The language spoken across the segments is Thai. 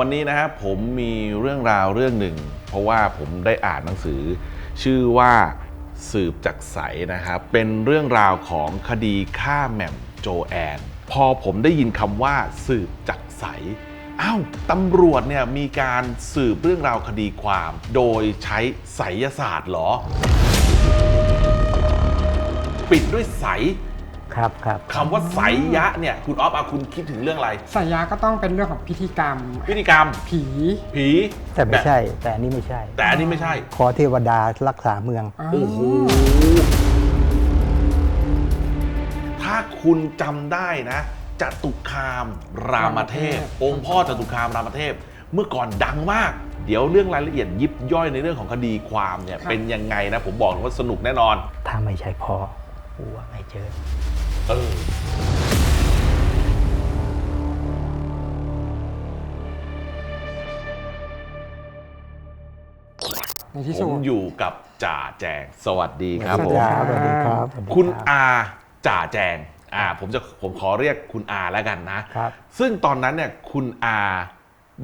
วันนี้นะครับผมมีเรื่องราวเรื่องหนึ่ง เพราะว่าผมได้อ่านหนังสือ ชื่อว่าสืบจากใสนะครับ เป็นเรื่องราวของคดีฆ่าแหม่มโจแอน พอผมได้ยินคำว่าสืบจากใสอ้าวตำรวจเนี่ยมีการสืบเรื่องราวคดีความ โดยใช้ไสยศาสตร์เหรอ ปิดด้วยใส ครับครับคำว่าไสยะเนี่ยคุณออฟอาคุณคิดถึงเรื่องอะไรสายยาก็ต้องเป็นเรื่องของพิธีกรรม พิธีกรรม ผี ผีแต่ไม่ใช่ แต่อันนี้ไม่ใช่ แต่อันนี้ไม่ใช่ ขอเทวดารักษาเมืองอ๋อโอ้โหถ้าคุณจำได้นะจตุคามรามเทพ องค์พ่อจตุคามรามเทพ เมื่อก่อนดังมาก เดี๋ยวเรื่องรายละเอียดยิบย่อยในเรื่องของคดีความเนี่ย เป็นยังไงนะ ผมบอกเลยว่าสนุกแน่นอน ถ้าไม่ใช่พ่อกูว่าไม่เจอ เออในที่ผสุดมอยู่กับจ่าแจง สวัสดีครับสผวัมสดีครับสวัสดีครับสวัสดีคุณรับอาจ่าแจงอ่าผมจะผมขอเรียกคุณอาแล้วกันนะ ครับ ซึ่งตอนนั้นเนี่ยคุณอา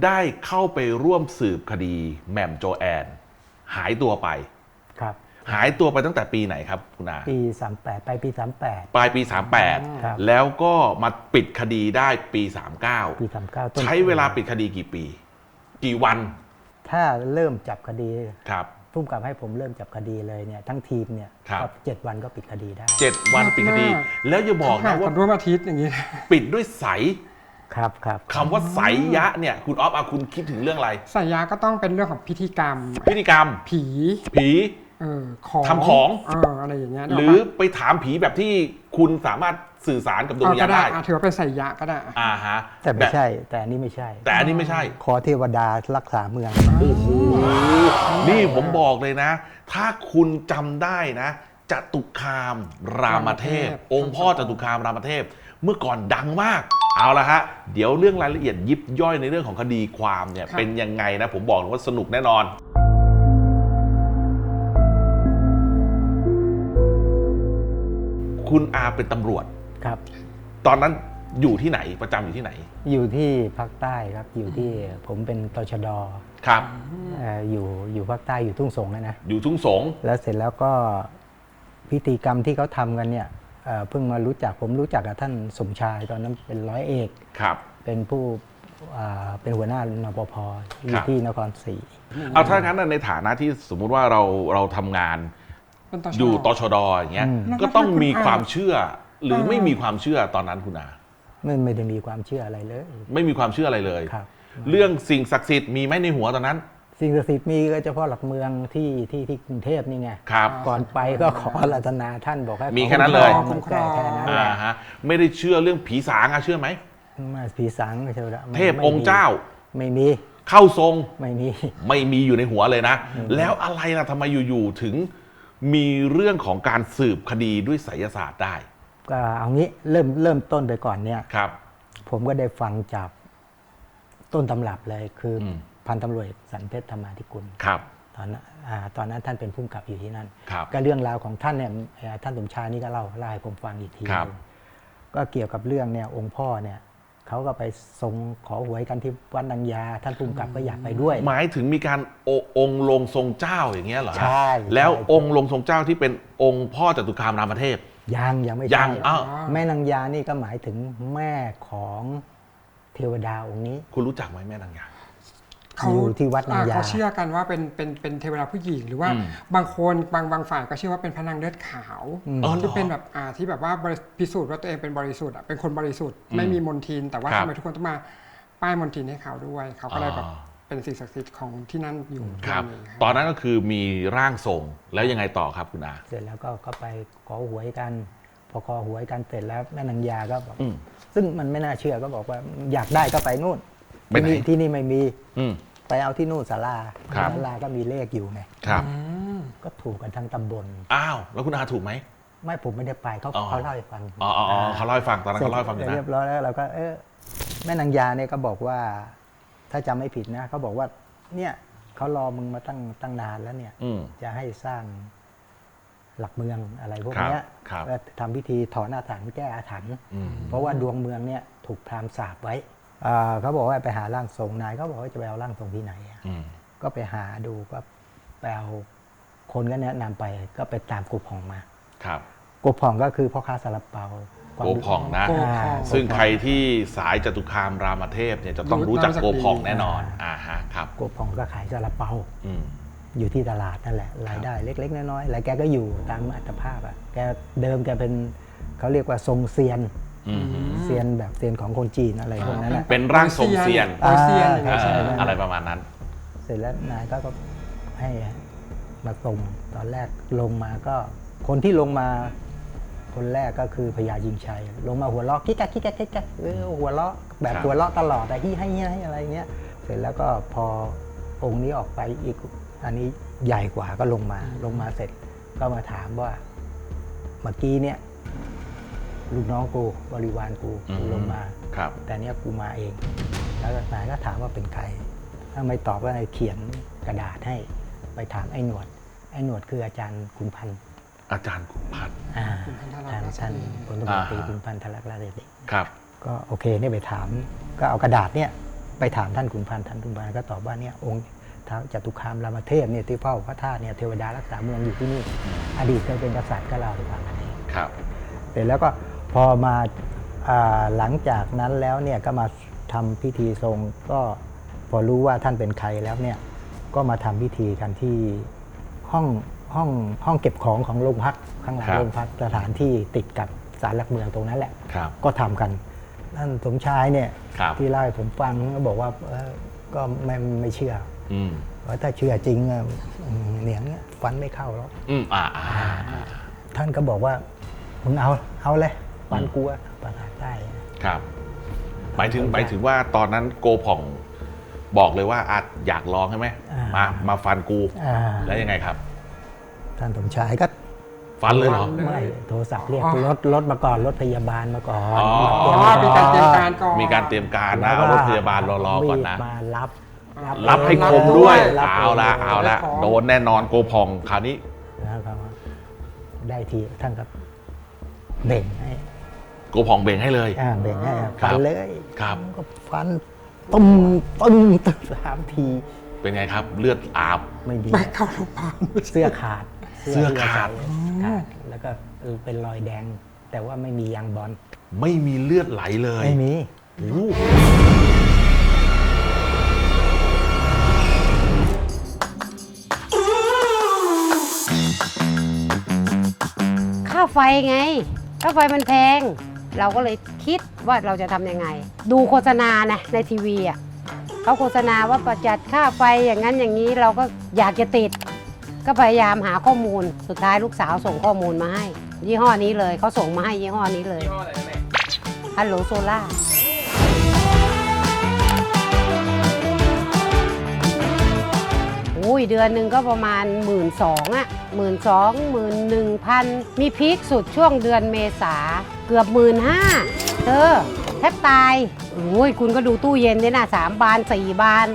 ได้เข้าไปร่วมสืบคดีแหม่มโจแอน หายตัวไปครับ หายตัวไปตั้งแต่ปีไหนครับคุณอาปี 38 ไปปี38ปลายปี ครับ 38 แล้วก็มาปิดคดีได้ปีปี39 39ต้นใช้เวลาปิดคดีกี่ปี กี่วันถ้าเริ่มจับคดีครับพุ่มกับให้ผมเริ่มจับคดีเลยเนี่ยทั้งทีมเนี่ยครับ ก็เจ็ดวันก็ปิดคดีได้ 7 วันปิดคดี มาก แล้วอย่าบอกห่านะงกัว่านร่วมอาทิตย์อย่างนี้ ปิดด้วยใสครับครับ คำว่าใสยะเนี่ย คุณออฟอาคุณคิดถึงเรื่องอะไร สายยาก็ต้องเป็นเรื่องของพิธีกรรม พิธีกรรม ผี ผี เออของทำของ เอออะไรอย่างเงี้ยหรือไปถามผีแบบที่คุณสามารถสื่อสารกับดวงเอาวิญก็ญาณได้ได้อะถือว่าเป็นสายยาก็ได้อ่าฮะแต่ไม่ใช่ แต่อันนี้ไม่ใช่ แต่อันนี้ไม่ใช่ ขอเทวดารักษาเมืองโอ้โหนี่ผมบอกเลยนะ ถ้าคุณจำได้นะจตุคามรามเทพ องค์พ่อจตุคามรามเทพ เมื่อก่อนดังมาก เอาละฮะ เดี๋ยวเรื่องรายละเอียดยิบย่อยในเรื่องของคดีความเนี่ยเป็นยังไงนะ ผมบอกเลยว่าสนุกแน่นอน คุณอาเป็นตำรวจ ครับ ตอนนั้นอยู่ที่ไหนประจำอยู่ที่ไหน อยู่ที่ภาคใต้ครับ อยู่ที่ผมเป็นตชดครับ เอ่ออยู่อยู่ภาคใต้อยู่ทุ่งสงนะนะ อยู่ทุ่งสง แล้วเสร็จแล้วก็พิธีกรรมที่เขาทำกันเนี่ยเอ่อเพิ่งมารู้จักผมรู้จักกับท่านสมชายตอนนั้นเป็นร้อยเอก ครับ เป็นผู้อ่าเป็นหัวหน้านปภอครัยู่บ ที่นครศรี เอาถ้างั้นน่ะในฐานะที่สมมุติว่าเราเราทำงาน เป็นตชอยู่ตชดอย่างเงี้ยแล้วก็ต้องคุณมีอาความเชื่อ หรือเออไม่มีความเชื่อตอนนั้นคุณอาไม่ไม่ได้มีความเชื่ออะไรเลย ไม่มีความเชื่ออะไรเลย ครับ เรื่องสิ่งศักดิ์สิทธิ์มีไหมในหัวตอนนั้น สิ่งศักดิ์สิทธิ์มีก็เฉพาะหลักเมืองที่ที่ที่กรุงเทพนี่ไงครับ ก่อนไปก็ขอรัตนาท่านบอกให้มีแค่นั้นเลยคุ้มครอง แค่นั้นแหอ่าละฮะ ไม่ได้เชื่อเรื่องผีสางอะเชื่อไหม มาผีสังก็เชื่อละเทพองค์เจ้า ไม่มีเข้าทรง ไม่มี ไม่มีอยู่ในหัวเลยนะ แล้วอะไรล่ะทำไมอยู่ๆถึง มีเรื่องของการสืบคดีด้วยไสยศาสตร์ได้ ก็เอางี้เริ่มเริ่มต้นไปก่อนเนี่ย ครับ ผมก็ได้ฟังจากต้นตำรับเลยคืออม พันตำรวจเอกสันเพชรธรรมาธิกุลครับ ตอนนั้นอ่าตอนนั้นท่านเป็นผู้กำกับอยู่ที่นั่น ครับ ก็เรื่องราวของท่านเนี่ยเอ่อท่านสมชายนี่ก็เล่าเล่าให้ผมฟังอีกทีครับหนึ่งก็เกี่ยวกับเรื่องเนี่ยองค์พ่อเนี่ย เขาก็ไปทรงขอหวยกันที่วัดนางยา ท่านผู้กำกับก็อยากไปด้วย หมายถึงมีการโอองค์ลงทรงเจ้าอย่างเงี้ยเหรอฮะใช่แล้วใช่ องค์ลงทรงเจ้าที่เป็นองค์พ่อจตุคามรามเทพ ยังยังไม่ยัใช่งอ้าว แม่นางยานี่ก็หมายถึงแม่ของเทวดาองค์นี้ คุณรู้จักไหมแม่นางยา เขาอยู่ที่วัดนางยาอ่เขาเชื่อกันว่าเป็นเป็นเป็นเทวดาผู้หญิง หรือว่าอืมบางคนบางบางฝ่ายก็เชื่อว่าเป็นพระนางเลือดขาวอืมอ๋อเหรอที่เป็นแบบอ่าที่แบบว่าบริพิสูจน์ว่าตัวเองเป็นบริสุทธิ์อะเป็นคนบริสุทธิ์อืมไม่มีมนทิน แต่ว่าครับทำไมทุกคนต้องมาป้ายมนทินให้เขาด้วย เขาก็เลยแบบอ๋อเป็นสิ่งศักดิ์สิทธิ์ของที่นั่นอยู่ครับที่นั่นเองตอนนั้นก็คือมีร่างทรงแล้วยังไงต่อครับคุณอาเสร็จแล้วก็ก็ไปขอหวยกันพอขอหวยกันเสร็จแล้วแม่นางยาก็บอกอืมซึ่งมันไม่น่าเชื่อก็บอกว่าอยากได้ก็ไปนู่นไปไหนที่นี่ที่นี่ไม่มีอืม ไปเอาที่นู่นศาลาครับ ศาลาก็มีเลขอยู่ไงครับอืมก็ถูกกันทั้งตำบล อ้าวแล้วคุณอาถูกไหม ไม่ผมไม่ได้ไปเขาอ๋อ เขาเล่าให้ฟังอ๋ออ๋ออ๋อเขาเล่าให้ฟังตอนนั้นเขาเล่าให้ฟังอยู่สร็จนะ เรียบร้อยแล้วเราก็เออแม่นางยาเนี่ยก็บอกว่า ถ้าจำไม่ผิดนะเขาบอกว่า เนี่ยเขารอมึงมาตั้งตั้งนานแล้วเนี่ย อืม จะให้สร้างหลักเมืองอะไรพวกครับเนี้ยครับ แล้วทำพิธีถอนอาถรรพ์แก้อาถรรพ์อืมเพราะว่าดวงเมืองเนี่ยถูกพราหมณ์สาปไว้อ่า เขาบอกว่าไปหาร่างทรงนายเขาบอกว่าจะไปเอาร่างทรงที่ไหนอะอืมก็ไปหาดูก็ไปเอาคนก็แนะนำไปก็ไปตามกุผ่องมาครับกุผ่องก็คือพ่อค้าซาลาเปาโกผ่องนะโกผ่องาซึ่งใครที่สายจตุคามรามเทพเนี่ยจะต้องรู้จักโกผ่องแน่นอนอ่าอ่าฮะครับกุผ่องก็ขายซาลาเปาอืมอยู่ที่ตลาดนั่นแหละ รายได้เล็ก ๆ น้อยๆแล้วแกก็อยู่ตามอัตภาพอะแกเดิมแกเป็นเขาเรียกว่าทรงเซียนอืม เซียนแบบเซียนของคนจีนอะไรพวกนั้นแหละเป็นร่างทรงเซียนโอเซียนอย่างเอ่เงี้ยใช่อไหมอะไรประมาณนั้น เสร็จแล้วนายก็ก็ให้มาตรงตอนแรกลงมาก็ คนที่ลงมา คนแรกก็คือพญายิงชัย ลงมาหัวเราะกิ๊กกักกิ๊กกักกิ๊กกักเออหัวเราะแบบครับ หัวเราะตลอดอะฮี่ให้ฮี่ให้อะไรเงี้ย เสร็จแล้วก็พอองค์นี้ออกไปอีก อันนี้ใหญ่กว่าก็ลงมาลงมาเสร็จก็มาถามว่า เมื่อกี้เนี่ย ลูกน้องกูบริวารกูอืมลงมา ครับ แต่เนี้ยกูมาเอง แล้วนายก็ถามว่าเป็นใครถ้าไม่ตอบก็นายเขียนกระดาษให้ไปถามไอ้หนวด ไอ้หนวดคืออาจารย์ขุนพันธ์อาจารย์ขุนพันธ์อ่าขุนพันธราท่านชท่านสีพลตำรวจตรีอ่าขุนพันธ์ทลักราชเดชครับ ก็โอเคเนี่ยไปถาม ก็เอากระดาษเนี่ยไปถามท่านขุนพันธ์ท่านขุนพันธ์ก็ตอบว่าเนี่ยองค์ท้าวจตุคามรามเทพเนี่ยที่เฝ้าพระธาตุเนี่ยเทวดารักษาเมืองอยู่ที่นี่ อดีตเคยเป็นกษัตริย์ก็เล่าให้ฟังกันเองครับ เสร็จแล้วก็ พอมาอ่าหลังจากนั้นแล้วเนี่ยก็มาทำพิธีทรงก็พอรู้ว่าท่านเป็นใครแล้วเนี่ยก็มาทำพิธีกันที่ห้องห้องห้องเก็บของของโรงพักข้างหลังครับโรงพักสถานที่ติดกับศาลหลักเมืองตรงนั้นแหละครับก็ทำกันท่านสมชายเนี่ยครับที่เล่าให้ผมฟังก็บอกว่าเออก็ไม่ไม่เชื่ออืมว่าถ้าเชื่อจริงอะอืมเหนียงเนี่ยฟันไม่เข้าหรอกอืมอ่าอ่าท่านก็บอกว่ามึงเอาเอาเลย ฟันกลัวภาษาใต้ครับ หมายถึงหมายถึงว่าตอนนั้นโกผ่องบอกเลยว่าอาจอยากลองใช่ไหมมามาฟันกูอ่าแล้วยังไงครับ ท่านสมชายก็ฟันเลยเหรอไม่โทรศัพท์เรียกรถรถมาก่อนรถพยาบาลมาก่อนอ๋ออ๋อมีการเตรียมการก่อนมีการเตรียมการนะเอารถพยาบาลรอๆก่อนนะมีดมารับรับให้คมรับด้วยรับเอาละด้วยเอาละรับของโดนแน่นอนโกผ่องคราวนี้แล้วก็ได้ทีท่านก็เบ่งให้ โกผ่องเบ่งให้เลย อ่าเบ่งให้ครับฟันเลยครับ ก็ฟันตุ้มตุ้มตุ้มสามทีเป็นไงครับ เลือดอาบ ไม่มีไปเข้าโรงพยาบาล เสื้อขาดเสื้อขาดที่เรใส่ขาด แล้วก็เป็นรอยแดง แต่ว่าไม่มียางบอลไม่มีเลือดไหลเลยไม่มี โอ้โหค่าไฟไง ค่าไฟมันแพง เราก็เลยคิดว่าเราจะทำยังไง ดูโฆษณานะในทีวีอะเขาโฆษณาว่าประหยัดค่าไฟอย่างนั้นอย่างนี้เราก็อยากจะติด ก็พยายามหาข้อมูลสุดท้ายลูกสาวส่งข้อมูลมาให้ ยี่ห้อนี้เลยเขาส่งมาให้ยี่ห้อนี้เลยฮัลโหลโซล่า อุ้ยเดือนหนึ่งก็ประมาณหมื่นสองอะหมื่นสองหมื่นหนึ่งพันมีพีคสุดช่วงเดือนเมษาเกือบหมื่นห้าเธอแทบตายโอ้ยคุณก็ดูตู้เย็นเนี่ยนะสามบานสี่บาน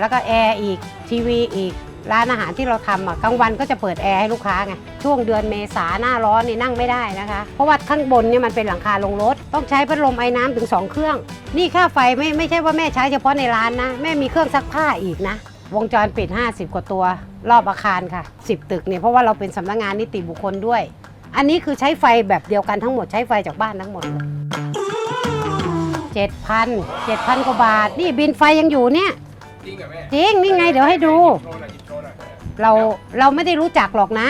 แล้วก็แอร์อีกทีวีอีกร้านอาหารที่เราทำอะกลางวันก็จะเปิดแอร์ให้ลูกค้าไงช่วงเดือนเมษาหน้าร้อนนี่นั่งไม่ได้นะคะ เพราะว่าข้างบนเนี่ยมันเป็นหลังคาลงรถ ต้องใช้พัดลมไอ้น้ำถึง 2 เครื่อง นี่ค่าไฟไม่ไม่ใช่ว่าแม่ใช้เฉพาะในร้านนะ แม่มีเครื่องซักผ้าอีกนะ วงจรปิด 50 กว่าตัว รอบอาคารค่ะ 10 ตึกเนี่ยเพราะว่าเราเป็นสำนักงานนิติบุคคลด้วย อันนี้คือใช้ไฟแบบเดียวกันทั้งหมดใช้ไฟจากบ้านทั้งหมดเลยเจ็ดพันเจ็ดพันกว่าบาท นี่บินไฟยังอยู่เนี่ย จริงเหรอแม่จริงนี่ไงเดี๋ยวให้ดู โชว์หน่อยหยิบโชว์หน่อยเราเราไม่ได้รู้จักหรอกนะ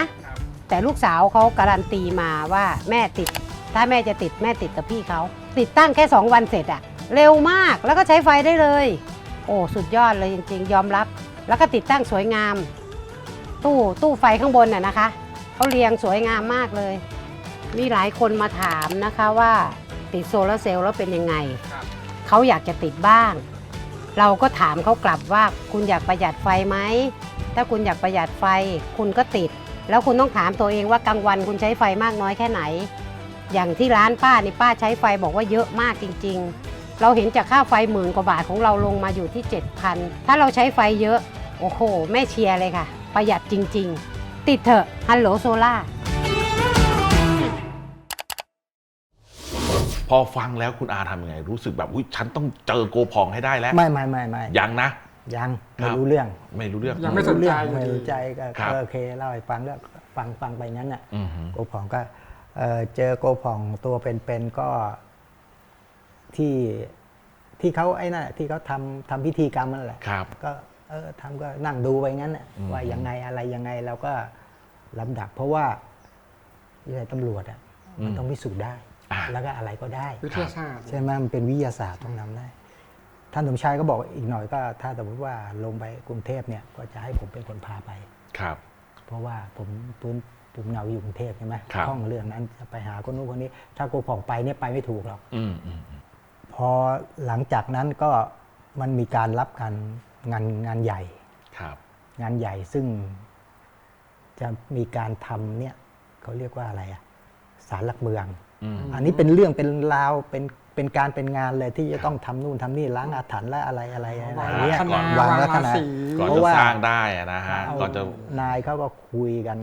แต่ลูกสาวเขาการันตีมาว่าแม่ติด ถ้าแม่จะติดแม่ติดกับพี่เขา ติดตั้งแค่ 2 วันเสร็จอะเร็วมากแล้วก็ใช้ไฟได้เลย โอ้ สุดยอดเลยจริง ๆ ยอมรับ แล้วก็ติดตั้งสวยงาม ตู้ตู้ไฟข้างบนน่ะนะคะเขาเรียงสวยงามมากเลย มีหลายคนมาถามนะคะว่าติดโซลาร์เซลล์แล้วเป็นยังไงครับเขาอยากจะติดบ้าง เราก็ถามเขากลับว่าคุณอยากประหยัดไฟไหม ถ้าคุณอยากประหยัดไฟ คุณก็ติด แล้วคุณต้องถามตัวเองว่ากลางวันคุณใช้ไฟมากน้อยแค่ไหน อย่างที่ร้านป้านี่ป้าใช้ไฟบอกว่าเยอะมากจริง ๆ เราเห็นจากค่าไฟหมื่นกว่าบาทของเราลงมาอยู่ที่ 7,000 ถ้าเราใช้ไฟเยอะ โอ้โห แม่เชียร์เลยค่ะ ประหยัดจริง ๆ ติดเถอะฮัลโหลโซล่าพอฟังแล้วคุณอาทำยังไง รู้สึกแบบอุ้ยฉันต้องเจอโกพองให้ได้แล้ว ไม่ไม่ไม่ไม่ยังนะ ยังครัไม่บรู้เรื่องไม่รู้เรื่อง ยังไม่สนเรื่ใจองอยู่ไม่ดีรู้ใจก็ครับก็โอเคเล่าให้ฟังแล้วฟังฟังไปงั้นน่ะอือฮึ โกผ่องก็เอ่อเจอโกผ่องตัวเป็นๆก็ ที่ที่เขาไอ้นั่นที่เขาทำทำพิธีกรรมนั่นแหละครับ ก็เออทำก็นั่งดูไปงั้นน่ะอืม ว่ายังไงอะไรยังไงเราก็ลำดับ เพราะว่าวิทยาตำรวจอะมันต้องพิสูจน์ได้ อ่าแล้วก็อะไรก็ได้ วิทยาศาสตร์ ใช่ไหมมันเป็นวิทยาศาสตร์ต้องนำได้ ท่านสมชายก็บอกอีกหน่อยก็ ถ้าสมมติว่าลงไปกรุงเทพเนี่ยก็จะให้ผมเป็นคนพาไป ครับ เพราะว่าผมพื้นภูมิเนาอยู่กรุงเทพใช่ไหมครับห้องเรื่องนั้นจะไปหาคนนู้นคนนี้ ถ้าโกผ่องไปเนี่ยไปไม่ถูกหรอก อืมอืมอืม พอหลังจากนั้นก็มันมีการรับการงานงานใหญ่ครับงานใหญ่ซึ่งจะมีการทำเนี่ยเขาเรียกว่าอะไรอะสารหลักเมืองอืมอันนี้เป็นเรื่องเป็นราวเป็นเป็นการเป็นงานเลยที่จะต้องทำนู่นทำนี่ล้างอาถรรพ์และอะไรอะไรอะไรวางเงี้ยลัคนาวางวางลัครานาศีก่อนเพจะราะว่าสร้างได้อะนะฮะเอาก่อนจะนายเขาก็คุยกัน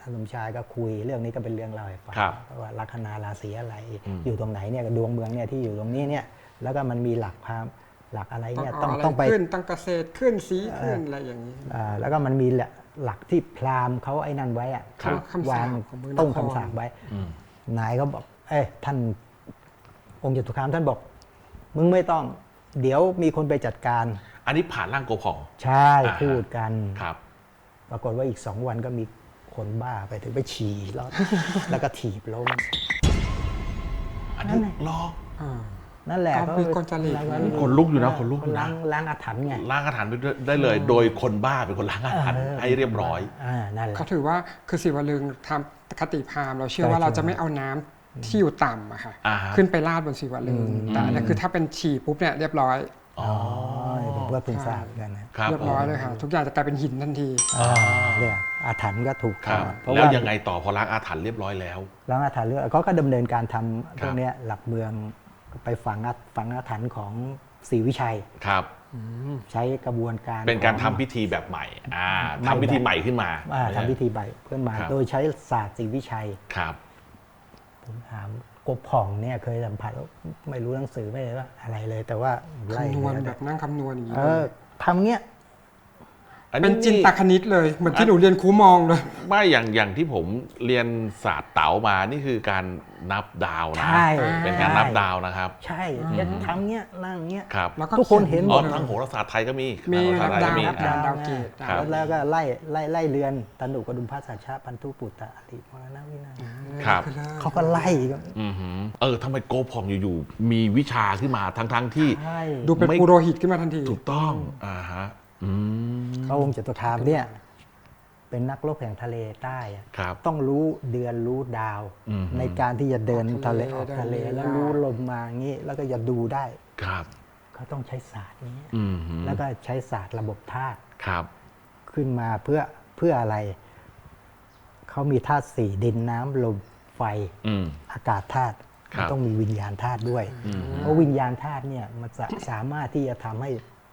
ท่านสมชายก็คุยเรื่องนี้ก็เป็นเรื่องเล่าให้ฟังครับว่าลัคนาราศีอะไรอืมอยู่ตรงไหนเนี่ยดวงเมืองเนี่ยที่อยู่ตรงนี้เนี่ยแล้วก็มันมีหลักพามหลักอะไรต้องเนี่ยเอาต้องอะไรต้องไปขึ้นต้องเกษตรขึ้นสีขึ้นอะไรอย่างนี้อ่าแล้วก็มันมีหลักหลักที่พราหมณ์เขาไอ้นั่นไว้อะครับคำสาปวางของเมืองต้งนครคำสาปไว้อืมนายเขาบอก เอ้ยท่านองค์จตุคามท่านบอก มึงไม่ต้อง เดี๋ยวมีคนไปจัดการ อันนี้ผ่านร่างโกพอง ใช่อ่าฮะพูดกันครับ ปรากฏว่าอีกสองวันก็มี คนบ้าไปถึงไปฉี่แล้ว แล้วก็ถีบล้มอันนี้นั่นไงรออ่านั่นแหละก็มีคนจริตแล้วขนลุกอยู่นะขนลุกอยู่นะล้างล้างอาถรรพ์ไงล้างอาถรรพ์ไปได้เลย โดยคนบ้าเป็นคนล้างอาถรรพ์เออให้เรียบร้อยอ่านั่นแหละเขาถือว่าคือศิวลึงทำคติพราหมณ์เราเชื่อใช่ว่าเราใช่จะไม่เอาน้ำที่อยู่ต่ำอะค่ะอ่าฮะขึ้นไปราดบนศิวลึงอืมแต่อันนี่คือถ้าเป็นฉี่ปุ๊บเนี่ยเรียบร้อย อ๋ออ๋อผมก็เพิ่งทราบเหมือนกันนะครับเรียบร้อยเลยค่ะทุกอย่างจะกลายเป็นหินทันทีอ่าเนี่ยอาถรรพ์ก็ถูกครับทำเพราะแล้วว่ายังไงต่อพอล้างอาถรรพ์เรียบร้อยแล้วล้างอาถรรพ์เรื่องเขาก็ดำเนินการทำครับพวกเนี้ยหลักเมืองไปฝังอาฝังอาถรรพ์ของศรีวิชัย ครับ ใช้กระบวนการเป็นการขทำอง พิธีแบบใหม่อ่าไม่ ทำพิธีใหม่ขึ้นมา อ่าทำพิธีใบเพื่อมา ครับ โดยใช้ศาสตร์ศรีวิชัย ครับ ผมถาม กบผ่องเนี่ยเคยสัมผัสแล้วไม่รู้หนังสือไม่เลยว่าอะไรเลย แต่ว่าไล่คำนวณเลยแบบนั่งคำนวณอย่างนี้เอเลอยทำเงี้ย อันเป็นี้นจินตคณิตเลยเหมือนที่หนูเรียนครูมองเลยไม่อย่างอย่างที่ผมเรียนศาสตร์เต๋ามานี่คือการนับดาวนะใช่เป็นการนับดาวนะครับ ใช่จะทำเงี้ยนั่งเงี้ยครับแล้วก็ทุกคนเห็นหมอ๋อดทางโหราศาสตร์ไทยก็มีมีทางโหราศาสตร์ไทยก็มีนับดาวอ่าดาวเกตครับแล้วก็ไล่ไล่ไล่เรือนตนุกดุมพระสัชชาพันธุปุตตะอริมรณวินาศครับเขาก็ไล่กันอือหือเออทำไมโกพองอยู่ๆมีวิชาขึ้นมาทั้งๆที่ใช่ดูเป็นไม่ปุโรหิตขึ้นมาทันทีถูกต้องอ่าฮะอืม พระองค์จตุคามเนี่ยเป็นนักรบแห่งทะเลใต้อะครับ ต้องรู้เดือนรู้ดาว อืม ในการที่จะเดินออกทะทะเลเลออกทะเลเดินเรือแล้วรู้ลมมาอย่างนี้แล้วก็จะดูได้ครับ เขาต้องใช้ศาสตร์นี้ อือหือแล้วก็ใช้ศาสตร์ระบบธาตุครับ ขึ้นมาเพื่อเพื่ออะไร เขามีธาตุสี่ดินน้ำลมไฟ อืม อากาศธาตุครับ มันต้องมีวิญญาณธาตุด้วยอืมเพราะวิญญาณธาตุเนี่ยมันจะสามารถที่จะทำให้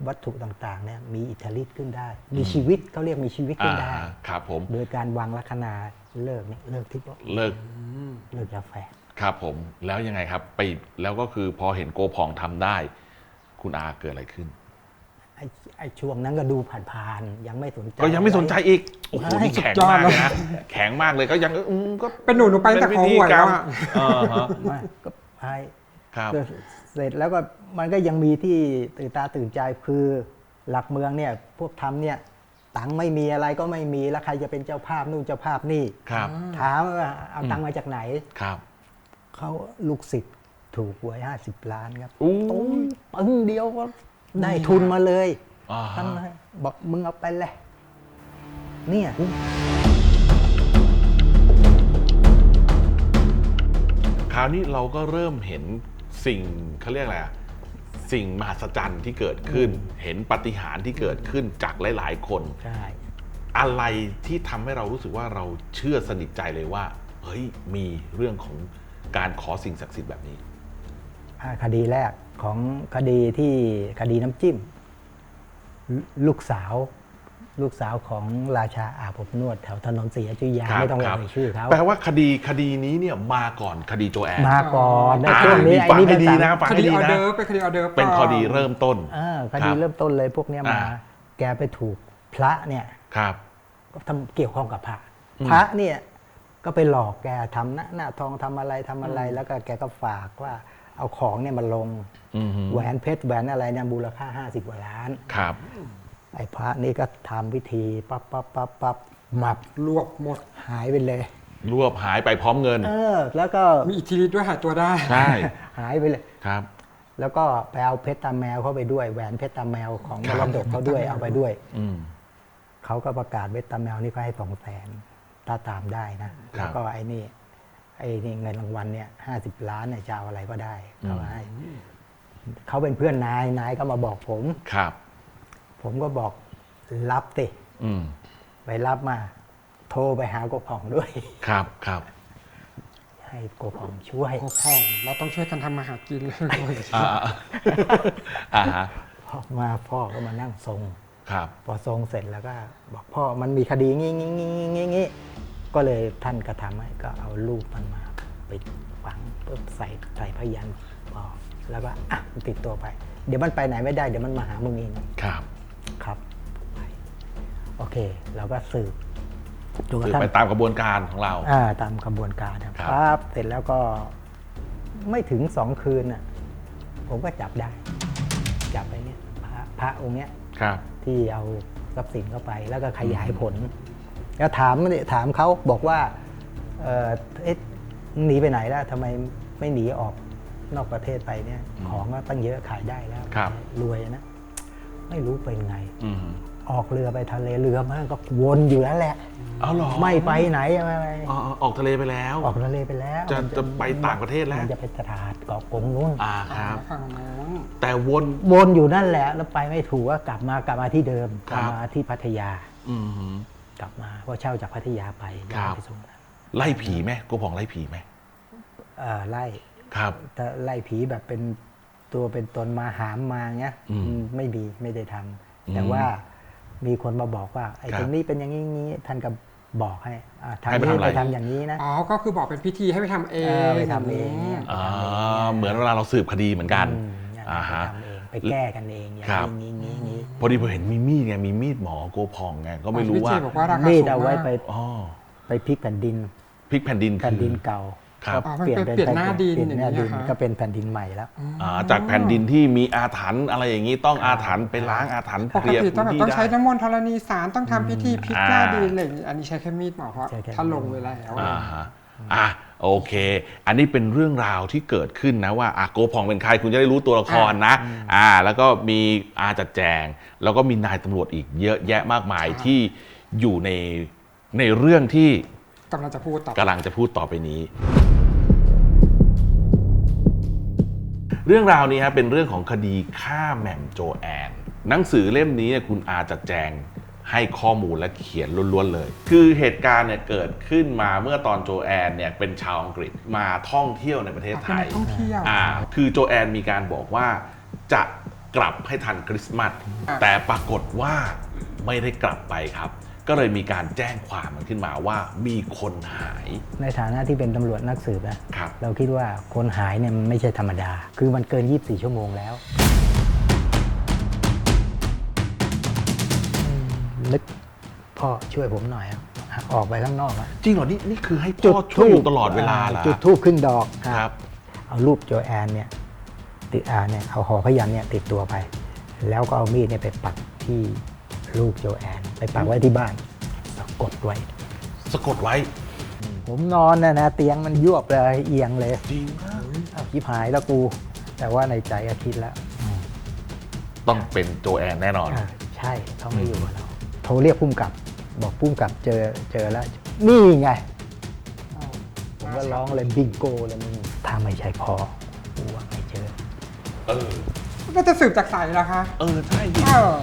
วัตถุต่างๆเนี่ยมีอิทธิฤทธิ์ขึ้นได้ มีชีวิตเขาเรียกมีชีวิตขึ้นได้อ่าครับผม โดยการวางลัคนาเลิกเนี่ยเลิกที่เลิกเลิกกาแฟ ครับผมแล้วยังไงครับไปแล้วก็คือพอเห็นโกพองทำได้ คุณอาเกิดอะไรขึ้นไอ้ไอ้ช่วงนั้นก็ดูผ่านๆยังไม่สนใจก็ยังไม่สนใจอีกโอ้โหใช่นี่แข็งสุดยอดมากเลยเลยนะแข็งมากเลยก็ยังอืมก็เป็นหนูหนูไปตั้งแต่ขอหวยแล้วอะเออฮะไม่ก็ไปครับก็ เสร็จแล้วก็มันก็ยังมีที่ตื่นตาตื่นใจคือหลักเมืองเนี่ยพวกทำเนี่ยตังค์ไม่มีอะไรก็ไม่มีแล้วใครจะเป็นเจ้าภาพนู่นเจ้าภาพนี่ครับถามว่าเอาตังค์มาจากไหนครับเขาลูกศิษย์ถูกหวยห้าสิบล้านครับอู้ตุ้มปึ้งเดียวก็ได้ทุนมาเลยอ่าท่านฮะให้บอกมึงเอาไปเลยเนี่ยคราวนี้เราก็เริ่มเห็น สิ่งเขาเรียกอะไรอะสิ่งมหัศจรรย์ที่เกิดขึ้น เห็นปาฏิหารย์ที่เกิดขึ้นจากหลาย ๆ คน ใช่ อะไรที่ทำให้เรารู้สึกว่าเราเชื่อสนิทใจเลยว่า เฮ้ยมีเรื่องของการขอสิ่งศักดิ์สิทธิ์แบบนี้ อ่าคดีแรกของคดีที่คดีน้ำจิ้มลลูกสาว ลูกสาวของราชาอาบอบนวดแถวถนนศรีอยุธยาครับไม่ต้องครับ เอ่ยชื่อเขาแปลว่าคดีคดีนี้เนี่ยมาก่อนคดีโจแอนมาก่อนในอ่าช่วงนี้ฟังให้เป็ดีสามนะฟังคให้ดีดีออนะเดิร์ฟเป็นคดีออเดิร์ฟเป็นก่คดีเริ่มต้นอ่าคครัดีบเริ่มต้นเลยพวกเนี้ยมา อ่า แกไปถูกพระเนี่ยครับก็ทำเกี่ยวข้องกับพระ อืม พระเนี่ยก็ไปหลอกแกทำหน้าหน้าทองทำอะไรทำอะไรแล้วก็แกก็ฝากว่าเอาของเนี่ยมาลง อืมฮึแหวนเพชรแหวนอะไรเนี่ยมูลค่า 50กว่าล้าน ครับ ไอ้พระนี่ก็ทำพิธีปั๊บปั๊บปั๊บปั๊บหมับรวบหมด หายไปเลย รวบหายไปพร้อมเงิน เออ แล้วก็มีอิทธิฤทธิ์ด้วยหายตัวได้ ใช่หายไปเลย ครับ แล้วก็ไปเอาเพชรตาแมวเข้าไปด้วยแหวนเพชรตาแมวของครัมบรดกเขาด้วยเอาไปด้วย อืม เขาก็ประกาศเวทตาแมวนี่ก็ให้สองแสนถ้าตามได้นะ ครับแล้วก็ไอ้นี่ ไอ้นี่เงินรางวัลเนี่ยห้าสิบล้านเนี่ยจะเอาอะไรก็ได้เขาให้เขาเป็นเพื่อนนายนายก็มาบอกผม ครับ ผมก็บอกรับติอืมไปรับมา โทรไปหาโกผ่องด้วย ครับครับให้โกผ่องช่วย โอ้พ่องเราต้องช่วยกันทำมาหากินเลยอ่าอ่าฮะพอมาพ่อก็มานั่งทรง ครับพอทรงเสร็จแล้วก็ บอกพ่อมันมีคดีงี้งี้งี้งี้งี้งี้ก็เลยท่านกระทำให้ก็เอารูปมันมาไปฝังปุ๊บใส่ใส่พยันบอกแล้วก็อะติดตัวไป เดี๋ยวมันไปไหนไม่ได้เดี๋ยวมันมาหามึงเอง ครับ ครับไปโอเคเราก็สืบจนกคือระทั่งไปตามกระบวนการของเรา อ่าตามกระบวนการนะครับ ปั๊บเสร็จแล้วก็ไม่ถึงสองคืนน่ะ ผมก็จับได้ จับไปเนี่ยพระพระองค์เนี้ย ครับ ที่เอาทรัพย์สินเข้าไปแล้วก็ขยายผล แล้วถามถามเขาบอกว่าเออเอ๊ะหนีไปไหนแล้วทำไมไม่หนีออกนอกประเทศไปเนี่ย ของก็ตั้งเยอะขายได้แล้วครับ รวยนะ ไม่รู้เป็นไงอืมออกเรือไปทะเลเรือมันก็วนอยู่แล้วแหละเอาเหรอไม่ไปไหนอะไรอ๋อออกทะเลไปแล้ว ออกทะเลไปแล้ว จะมันจะไปต่างประเทศแล้วมันจะไปตลาดเกาะกงนู้นอ่าครับฝั่งโน้นแต่วนวนอยู่นั่นแหละ แล้วไปไม่ถูกก็กลับมากลับมาที่เดิมคกรับลับมาที่พัทยาอืมฮึกลับมาเพราะเช่าจากพัทยาไปครับไปส่งนะไล่ผีไหมกูผ่องไล่ผีไหมเอ่อไล่ครับถ้าไล่ผีแบบเป็น ตัวเป็นตนมาหามมาเงี้ยอืมอืมไม่มีไม่ได้ทำอืมแต่ว่ามีคนมาบอกว่าไอ้ครับตรงนี้เป็นอย่างนี้นี้ท่านก็บอกให้อ่าทำให้ไปนี้ทำอะไรไปทำอย่างนี้นะอ๋อก็คือบอกเป็นพิธีให้ไปทำเอเองอไปทำเองเนี่ยอ่าเหมือนเวลาเราสืบคดีเหมือนกันอืมเนี่ยอ่าไปฮะทำเองไปแก้กันเองอย่างครับนี้นี้นี้พอดีผมเห็นมีมีดไงมีมีดหมอโกพองไงก็ไม่รู้ว่าพิธีบอกว่าราคามีสูดงเอาไว้มากไปอ๋อไปพลิกแผ่นดินพลิกแผ่นดินคือแผ่นดินเก่า ครับอ๋อมันเป็นเปลี่ยนหน้าดินเปลี่ยนหน้าดินอย่างเงี้ยฮะก็เป็นแผ่นดินใหม่แล้วอ่าจากแผ่นดินที่มีอาถรรพ์อะไรอย่างนี้ต้องอาถรรพ์ไปล้างอาถรรพ์ปเคกลียร์ติต้องพื้นแบบที่ต้องได้ใช้น้ำมนต์ธรณีสารต้องทำพิธีพลิกหน้าอ่าดินอะไรอย่างงี้อันนี้ใช้แค่มีดหมอเพราะใช้แค่ถ้าลงไว้แล้วอ่าฮะอะโอเค อันนี้เป็นเรื่องราวที่เกิดขึ้นนะว่าอะโกพองเป็นใครคุณจะได้รู้ตัวละครนะ อ่า แล้วก็มีอาจัดแจง แล้วก็มีนายตำรวจอีกเยอะแยะมากมายที่อยู่ในในเรื่องที่กำลังจะพูดต่อกำลังจะพูดต่อไปนี้ เรื่องราวนี้ครับเป็นเรื่องของคดีฆ่าแหม่มโจแอน หนังสือเล่มนี้เนี่ยคุณอาจัดแจงให้ข้อมูลและเขียนล้วนๆเลย คือเหตุการณ์เนี่ยเกิดขึ้นมาเมื่อตอนโจแอนเนี่ยเป็นชาวอังกฤษมาท่องเที่ยวในประเทศไทยเป็นนักท่องเที่ยว อ่าคือโจแอนมีการบอกว่าจะกลับให้ทันคริสต์มาสอะแต่ปรากฏว่าไม่ได้กลับไปครับ ก็เลยมีการแจ้งความมันขึ้นมาว่ามีคนหาย ในฐานะที่เป็นตำรวจนักสืบนะครับ เราคิดว่าคนหายเนี่ยมันไม่ใช่ธรรมดา คือมันเกิน 24 ชั่วโมงแล้วอืมนึกพ่อช่วยผมหน่อยอะออกไปข้างนอกอะจริงเหรอนี่นี่คือให้พ่อช่วยอยู่ตลอดเวลาเหรอจุดทูบครึ่งดอกครับ เอารูปโจแอนเนี่ยติดอาเนี่ยเอาห่อพยันเนี่ยติดตัวไป แล้วก็เอามีดเนี่ยไปปักที่ รูปโจแอนไปปักไว้ที่บ้านแล้วกดไว้ สะกดไว้ผมนอนนะนะเตียงมันยวบเลยเอียงเลยจริงมากเอาชิบหายแล้วกู แต่ว่าในใจก็คิดแล้วอืมต้องเป็นโจแอนแน่นอน อ่าใช่เขาไม่อยู่กับเราโทรเรียกพุ่มกับ บอกพุ่มกับเจอเจอแล้ว นี่ไงผมก็ร้องเลยบิงโกเลยมึงถ้าไม่ใช่พอกูว่าไม่เจอ เออ ก็จะสืบจากใสล่ะคะ เออ ใช่ดิ เออ